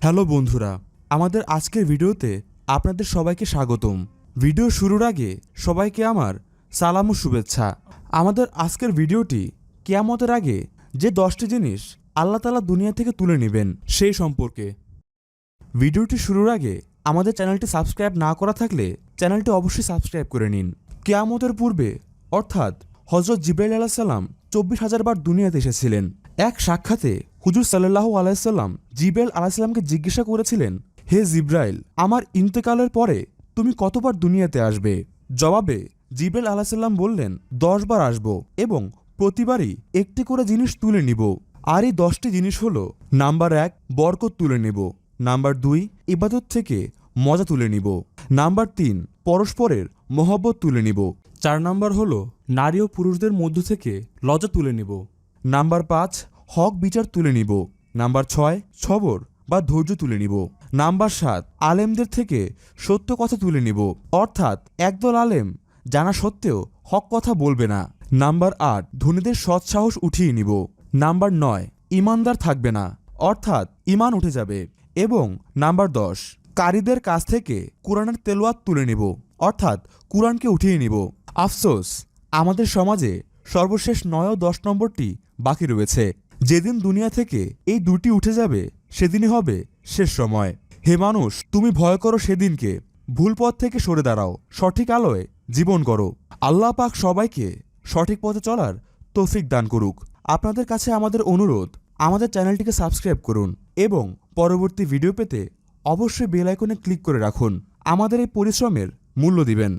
Hello বন্ধুরা, আমাদের আজকের ভিডিওতে আপনাদের সবাইকে স্বাগতম। ভিডিও শুরুর আগে সবাইকে আমার সালাম ও শুভেচ্ছা। আমাদের আজকের ভিডিওটি কেয়ামতের আগে যে দশটি জিনিস আল্লাহ তালা দুনিয়া থেকে তুলে নেবেন সেই সম্পর্কে। ভিডিওটি শুরুর আগে আমাদের চ্যানেলটি সাবস্ক্রাইব না করা থাকলে চ্যানেলটি অবশ্যই সাবস্ক্রাইব করে নিন। কেয়ামতের পূর্বে, অর্থাৎ হজরত জিব্রাইল আলাহ সাল্লাম চব্বিশ হাজার বার দুনিয়াতে এসেছিলেন। এক সাক্ষাতে হুজুর সাল্লাহ আলাইসাল্লাম জিব্রাইল আলাইসাল্লামকে জিজ্ঞাসা করেছিলেন, হে জিব্রাইল, আমার ইন্তেকালের পরে তুমি কতবার দুনিয়াতে আসবে? জবাবে জিব্রাইল আলাইসাল্লাম বললেন, দশ বার আসব এবং প্রতিবারই একটি করে জিনিস তুলে নিব। আর এই দশটি জিনিস হল, নাম্বার এক, বরকত তুলে নেব। নাম্বার দুই, ইবাদত থেকে মজা তুলে নিব। নাম্বার তিন, পরস্পরের মহব্বত তুলে নিব। চার নাম্বার হলো, নারী ও পুরুষদের মধ্য থেকে লজ্জা তুলে নিব। নাম্বার পাঁচ হক বিচার তুলে নিব। নাম্বার ছয়, ছবর বা ধৈর্য তুলে নিব। নাম্বার সাত, আলেমদের থেকে সত্য কথা তুলে নিব। অর্থাৎ একদল আলেম জানা সত্ত্বেও হক কথা বলবে না। নাম্বার আট, ধনীদের সৎসাহস উঠিয়ে নিব। নাম্বার নয়, ইমানদার থাকবে না। অর্থাৎ ইমান উঠে যাবে। এবং নাম্বার দশ, কারীদের কাছ থেকে কোরআনের তেলোয়াত তুলে নিব। অর্থাৎ কোরআনকে উঠিয়ে নিব। আফসোস, আমাদের সমাজে সর্বশেষ নয় ও দশ নম্বরটি বাকি রয়েছে। যেদিন দুনিয়া থেকে এই দুটি উঠে যাবে, সেদিনই হবে শেষ সময়। হে মানুষ, তুমি ভয় করো সেদিনকে। ভুল পথ থেকে সরে দাঁড়াও। সঠিক আলোয় জীবন করো। আল্লাহ পাক সবাইকে সঠিক পথে চলার তৌফিক দান করুক। আপনাদের কাছে আমাদের অনুরোধ, আমাদের চ্যানেলটিকে সাবস্ক্রাইব করুন এবং পরবর্তী ভিডিও পেতে অবশ্যই বেল আইকনে ক্লিক করে রাখুন। আমাদের এই পরিশ্রমের মূল্য দিবেন।